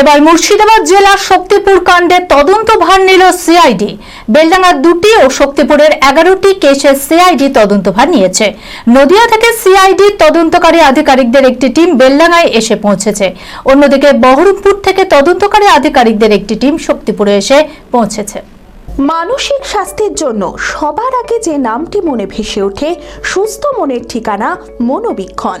এবার মুর্শিদাবাদ জেলার শক্তিপুর কাণ্ডের তদন্ত ভার নিল সিআইডি। বেলডাঙ্গার দুটি ও শক্তিপুরের এগারোটি কেসের সিআইডি তদন্ত ভার নিয়েছে। নদিয়া থেকে সিআইডি তদন্তকারী আধিকারিকদের একটি টিম বেলডাঙ্গায় এসে পৌঁছেছে। অন্যদিকে বহরমপুর থেকে তদন্তকারী আধিকারিকদের একটি টিম শক্তিপুরে এসে পৌঁছেছে। মানসিক স্বাস্থ্যের জন্য সবার আগে যে নামটি মনে ভেসে ওঠে, সুস্থ মনের ঠিকানা মনোবীক্ষণ।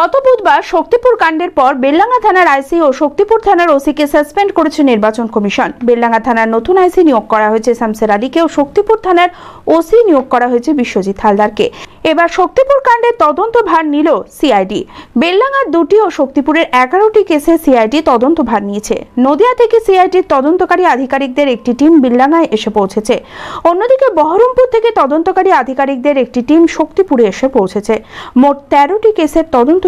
গত বুধবার শক্তিপুর কাণ্ডের পর বেলডাঙ্গা থানার আইসি ও শক্তিপুর থানার ওসিকে সাসপেন্ড করেছে নির্বাচন কমিশন। বেলডাঙ্গা থানার নতুন আইসি নিয়োগ করা হয়েছে শামসের আলীকে ও শক্তিপুর থানার ওসি নিয়োগ করা হয়েছে বিশ্বজিৎ হালদারকে। এবার শক্তিপুর কাণ্ডের তদন্ত ভার নিল সিআইডি। বেলডাঙ্গার দুটি ও শক্তিপুরের এগারোটি কেসে সিআইডি তদন্ত ভার নিয়েছে। নদিয়া থেকে সিআইডির তদন্তকারী আধিকারিকদের একটি টিম বেলডাঙ্গায় এসে পৌঁছেছে। অন্যদিকে বহরমপুর থেকে তদন্তকারী আধিকারিকদের একটি টিম শক্তিপুরে এসে পৌঁছেছে। মোট তেরোটি কেসের তদন্ত